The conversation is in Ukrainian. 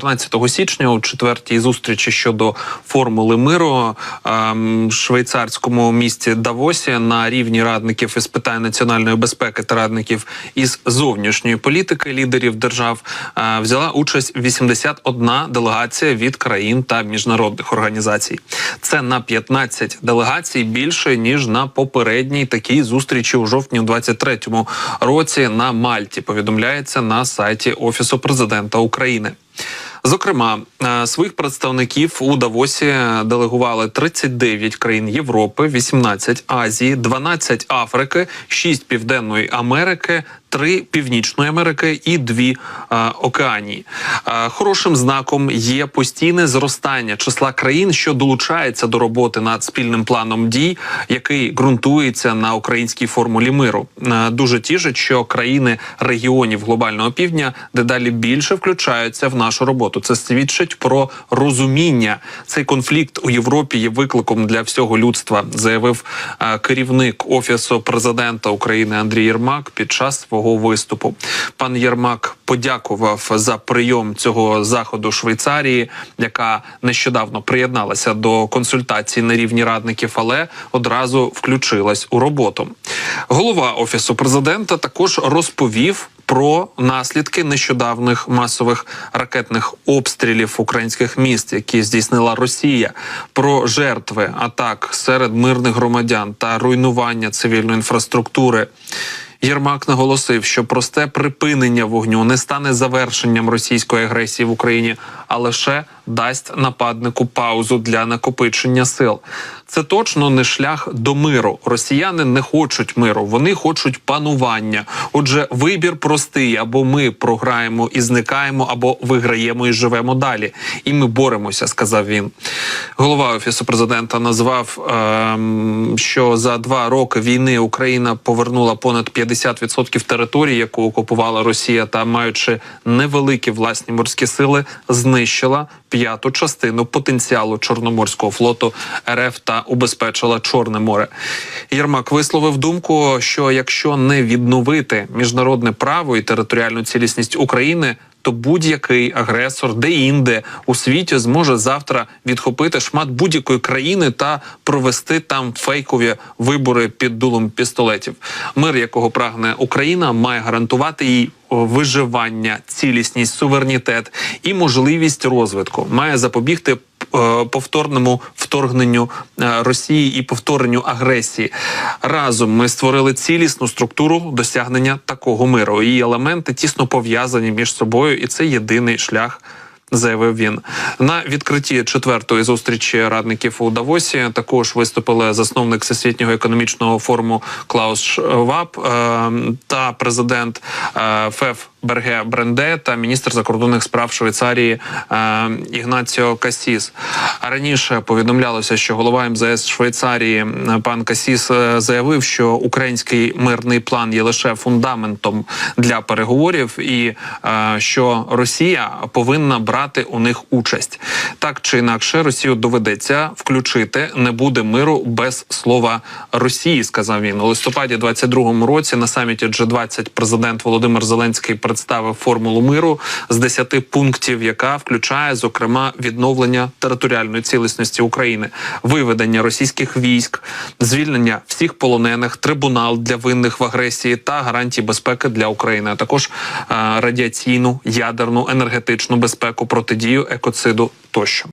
14 січня у четвертій зустрічі щодо формули миру ем, в швейцарському місті Давосі на рівні радників із питань національної безпеки та радників із зовнішньої політики лідерів держав е, взяла участь 81 делегація від країн та міжнародних організацій. Це на 15 делегацій більше ніж на попередній такій зустрічі у жовтні 23-му році на Мальті. Повідомляється на сайті Офісу президента України. Зокрема, е, своїх представників у Давосі делегували 39 країн Європи, 18 Азії, 12 Африки, 6 Південної Америки, 3 Північної Америки і 2 е, Океанії. Е, хорошим знаком є постійне зростання числа країн, що долучаються до роботи над спільним планом дій, який ґрунтується на українській формулі миру. Е, дуже тішить, що країни регіонів глобального півдня дедалі більше включаються в нашу роботу. Це свідчить про розуміння. Цей конфлікт у Європі є викликом для всього людства, заявив е, керівник офісу президента України Андрій Єрмак під час свого виступу. Пан Єрмак подякував за прийом цього заходу Швейцарії, яка нещодавно приєдналася до консультацій на рівні радників, але одразу включилась у роботу. Голова офісу президента також розповів про наслідки нещодавних масових ракетних обстрілів українських міст, які здійснила Росія, про жертви атак серед мирних громадян та руйнування цивільної інфраструктури. Єрмак наголосив, що просте припинення вогню не стане завершенням російської агресії в Україні, а лише дасть нападнику паузу для накопичення сил. Це точно не шлях до миру. Росіяни не хочуть миру, вони хочуть панування. Отже, вибір простий: або ми програємо і зникаємо, або виграємо і живемо далі. І ми боремося, сказав він. Голова офісу президента назвав, ем, що за два роки війни Україна повернула понад 50% території, яку окупувала Росія, та маючи невеликі власні морські сили, знищила п'яту частину потенціалу Чорноморського флоту РФ та убезпечила Чорне море. Єрмак висловив думку, що якщо не відновити міжнародне право і територіальну цілісність України. То будь-який агресор, де-інде у світі зможе завтра відхопити шмат будь-якої країни та провести там фейкові вибори під дулом пістолетів. Мир, якого прагне Україна, має гарантувати їй виживання, цілісність, суверенітет і можливість розвитку. Має запобігти. Е, Повторному вторгненню е, Росії і повторенню агресії разом ми створили цілісну структуру досягнення такого миру. Її елементи тісно пов'язані між собою, і це єдиний шлях. Заявив він на відкритті четвертої зустрічі радників у Давосі. Також виступили засновник всесвітнього економічного форуму Клаус Шваб е, та президент ФЕФ Берге Бренде та міністр закордонних справ Швейцарії е, Ігнаціо Касіс. Раніше повідомлялося, що голова МЗС Швейцарії е, пан Касіс е, заявив, що український мирний план є лише фундаментом для переговорів, і е, що Росія повинна брати у них участь. Так чи інакше, Росію доведеться включити. Не буде миру без слова Росії. Сказав він у листопаді 22-му році на саміті G20 президент Володимир Зеленський представив формулу миру з 10 пунктів, яка включає зокрема відновлення територіальної цілісності України, виведення російських військ, звільнення всіх полонених, трибунал для винних в агресії та гарантії безпеки для України, а також е, радіаційну, ядерну, енергетичну безпеку, протидію екоциду тощо.